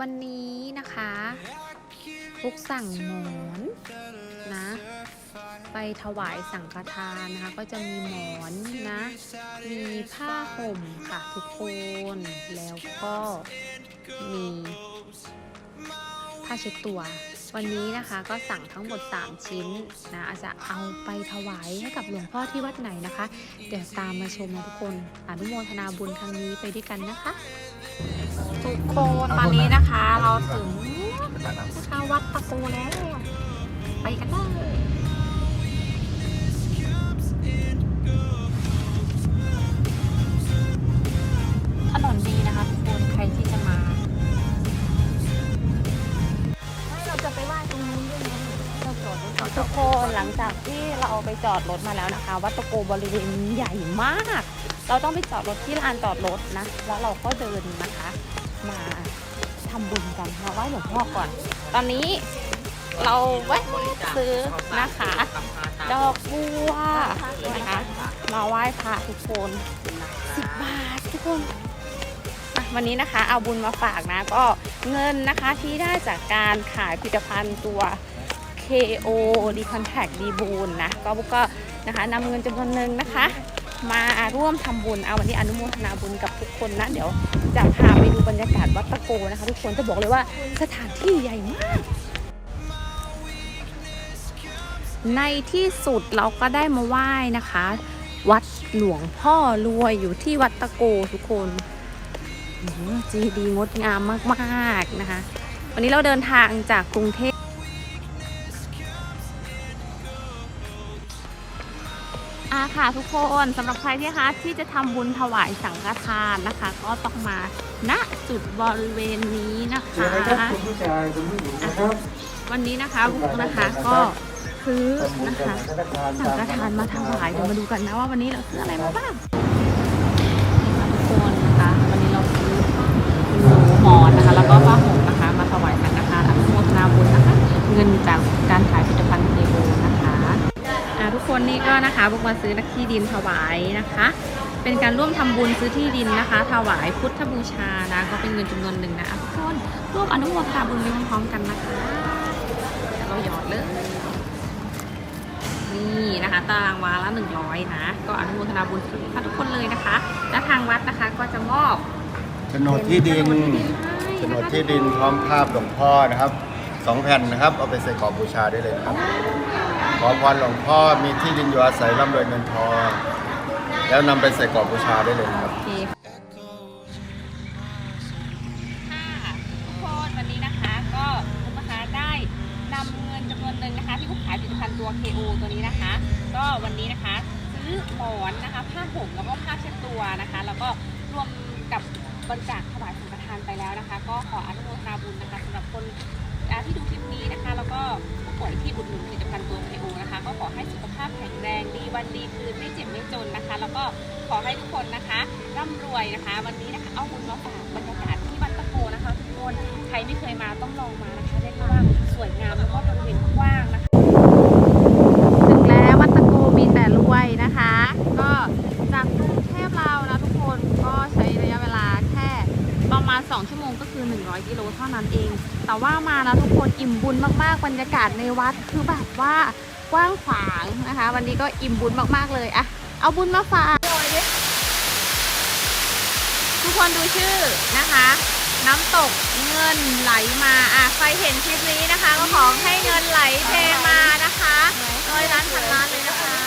วันนี้นะคะฟุกสั่งหมอนนะ ไปถวายสังฆทานนะคะ ก็จะมีหมอนนะ มีผ้าห่มค่ะทุกคนแล้วก็มีผ้าเช็ดตัว วันนี้นะคะก็สั่งทั้งหมด 3 ชิ้นนะอาจจะเอาไปถวายให้กับหลวงพ่อที่วัดไหนนะคะ เดี๋ยวตามมาชมนะทุกคนอนุโมทนาบุญครั้งนี้ไปด้วยกันนะคะ ทุกคนตอนนี้นะคะ ถึงพุทธวัดตะโกแล้ว ไปกันเลยถนนดีนะคะทุกคนใครที่จะมาเราจะไปไหว้ตรงนู้นด้วยนะเราจอดรถทุกคนหลังจากที่เราเอาไปจอดรถมาแล้วนะคะ วัดตะโกบริเวณนี้ใหญ่มาก เราต้องไปจอดรถที่ลานจอดรถนะ แล้วเราก็เดินนะคะ มา ทำบุญกันมาไหว้หลวงพ่อก่อน ตอนนี้เราแวะซื้อนะคะ ดอกบัวนะคะ มาไหว้พระทุกคนสิบบาททุกคนวันนี้นะคะเอาบุญมาฝากนะก็เงินนะคะที่ได้จากการขายผลิตภัณฑ์ตัว KO d Contact d b o o n นะก็บุกก็นะคะนำเงินจำนวนหนึ่งนะคะ มาร่วมทำบุญเอาวันนี้อนุโมทนาบุญกับทุกคนนะ เดี๋ยวจะพาไปดูบรรยากาศวัดตะโกนะคะ ทุกคนจะบอกเลยว่าสถานที่ใหญ่มาก ในที่สุดเราก็ได้มาไหว้นะคะ วัดหลวงพ่อรวยอยู่ที่วัดตะโกทุกคนจีดีงดงามมากๆนะคะ วันนี้เราเดินทางจากกรุงเทพาค่ะทุกคนสำหรับใครที่คะที่จะทำบุญถวายสังฆทานนะคะ ก็ต้องมาณจุดบริเวณนี้นะคะ คุณผู้ชายคุณผู้หญิงนะครับวันนี้นะคะบุ๊กนะคะก็ซื้อนะคะสังฆทานมาถวายเดี๋ยวมาดูกันนะว่าวันนี้เราซื้ออะไรมาบ้างทุกคนนะคะวันนี้เราซื้อหมูหมอนนะคะ แล้วก็ผ้าห่มนะคะ มาถวายสังฆทานอนุโมทนาบุญนะคะ เงินจากการขายผลิตภัณฑ์เทโบนะคะอ่า ทุกคนนี่ก็นะคะบุกมาซื้อนักที่ดินถวายนะคะ เป็นการร่วมทำบุญซื้อที่ดินนะคะ ถวายพุทธบูชานะก็เป็นเงินจำนวนหนึ่งนะทุกคนร่วมอนุโมทนาบุญไปพร้อมๆกันนะคะเราหยอดเลยนี่นะคะตารางวาละหนึ่งร้อยนะก็อนุโมทนาบุญกับทุกคนเลยนะคะ และทางวัดนะคะก็จะมอบโฉนดที่ดินโฉนดที่ดินพร้อมภาพหลวงพ่อนะครับสองแผ่นนะครับ เอาไปใส่กรอบบูชาได้เลยนะครับ ขอพรหลวงพ่อมีที่ดินอยู่อาศัยร่ำรวยเงินทอง แล้วนำไปใส่กรอบบูชาได้เลยครับคค่ะทุกคนวันนี้นะคะ ก็คุณนะคะได้นำเงินจำนวนหนึ่งนะคะ ที่ผู้ขายผลิตภัณฑ์ตัว KO ตัวนี้นะคะ ก็วันนี้นะคะ ซื้อหมอนนะคะผ้าห่มแล้วก็ผ้าเช็ดตัวนะคะ แล้วก็รวมกับบริจาคถวายสังฆทานไปแล้วนะคะ ก็ขออนุโมทนาบุญนะคะสำหรับคน อ่าที่ดูคลิปนี้นะคะ แล้วก็ผู้ป่วยที่อุดหนุนผลิตภัณฑ์ตัว KO นะคะ ก็ขอให้สุขภาพแข็งแรงดีวันดีคืนไม่เจ็บไม่จนนะคะ แล้วก็ขอให้ทุกคนนะคะร่ำรวยนะคะ วันนี้นะคะเอาบุญมาฝากบรรยากาศที่วัดตะโกนะคะ ทุกคนใครไม่เคยมาต้องลองมานะคะได้ว่าสวยงามแล้วก็บริเวณ 100กิโลเท่านั้นเอง แต่ว่ามาแล้วทุกคนอิ่มบุญมากๆ บรรยากาศในวัดคือแบบว่ากว้างขวางนะคะ วันนี้ก็อิ่มบุญมากๆเลยอะเอาบุญมาฝากทุกคนดูชื่อนะคะ น้ำตกเงินไหลมาอะใครเห็นคลิปนี้นะคะ ก็ขอให้เงินไหลเทมานะคะร้ยร้านพันล้านเลยนะคะ